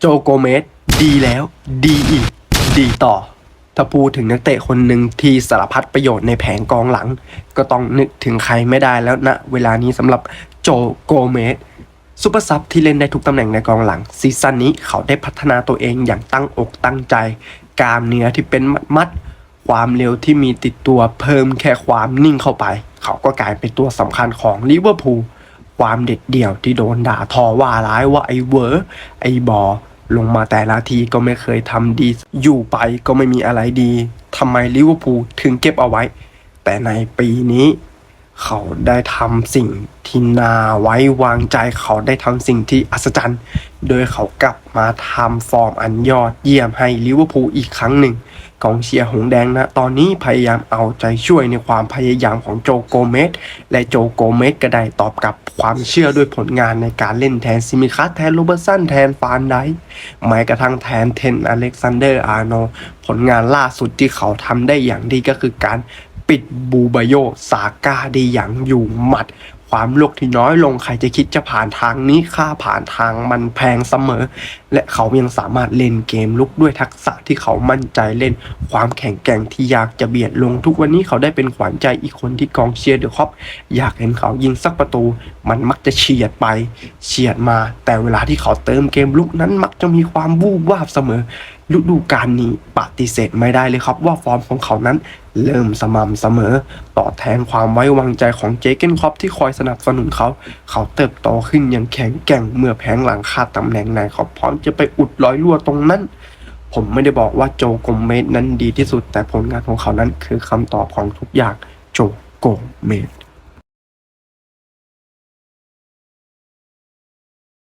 โจโกเมสดีแล้ว ดีอีก ดีต่อ ถ้าพูดถึงนักเตะคนหนึ่งที่สารพัดประโยชน์ในแผงกองหลัง ก็ต้องนึกถึงใครไม่ได้แล้วนะ เวลานี้สำหรับโจโกเมสซูเปอร์ซับที่เล่นได้ทุกตำแหน่งในกองหลัง ซีซั่นนี้เขาได้พัฒนาตัวเองอย่างตั้งอกตั้งใจ กามเนื้อที่เป็นมัดๆความเร็วที่มีติดตัวเพิ่มแค่ความนิ่งเข้าไป เขาก็กลายเป็นตัวสำคัญของลิเวอร์พูล ความเด็ดเดี่ยวที่โดนด่าทอว่าร้ายว่าไอ้เวอร์ไอ้บอลงมาแต่ละทีก็ไม่เคยทำดี อยู่ไปก็ไม่มีอะไรดีทำไมลิเวอร์พูลถึงเก็บเอาไว้ แต่ในปีนี้ เขาได้ทำสิ่งที่น่าไว้วางใจเขาได้ทำสิ่งที่อัศจรรย์ โดยเขากลับมาทำฟอร์มอันยอดเยี่ยมให้ลิเวอร์พูลอีกครั้งหนึ่งกองเชียร์หงแดงนะตอนนี้พยายามเอาใจช่วยในความพยายามของโจโกเมสและโจโกเมสก็ได้ตอบกลับความเชื่อด้วยผลงานในการเล่นแทนซิมิคัสแทนโรเบอร์สันแทนฟานไดค์แม้กระทั่งแทนเทนอเล็กซานเดอร์อาร์โนผลงานล่าสุดที่เขาทำได้อย่างดีก็คือการ ปิดบูบาโยซาก้าได้อย่างอยู่หมัด ความโลกที่น้อยลงใครจะคิดจะผ่านทางนี้ค่าผ่านทางมันแพงเสมอ และเขายังสามารถเล่นเกมลุกด้วยทักษะที่เขามั่นใจเล่น ความแข็งแกร่งที่อยากจะเบียดลงทุกวันนี้เขาได้เป็นขวัญใจอีกคนที่กองเชียร์เดอะคอปอยากเห็นเขายิงสักประตู มันมักจะเฉียดไปเฉียดมา แต่เวลาที่เขาเติมเกมลุกนั้นมักจะมีความวูบวาบเสมอฤดูกาลนี้ปฏิเสธไม่ได้เลยครับว่าฟอร์มของเขานั้น เริ่มสม่ำเสมอ ต่อแทนความไว้วางใจของเจเกนครอปที่คอยสนับสนุนเขา เขาเติบโตขึ้นอย่างแข็งแกร่งเมื่อแผงหลังคาดตำแหน่งไหนเขาพร้อมจะไปอุดรอยรั่วตรงนั้น ผมไม่ได้บอกว่าโจโกเมสนั้นดีที่สุด แต่ผลงานของเขานั้นคือคำตอบของทุกอย่างโจโกเมส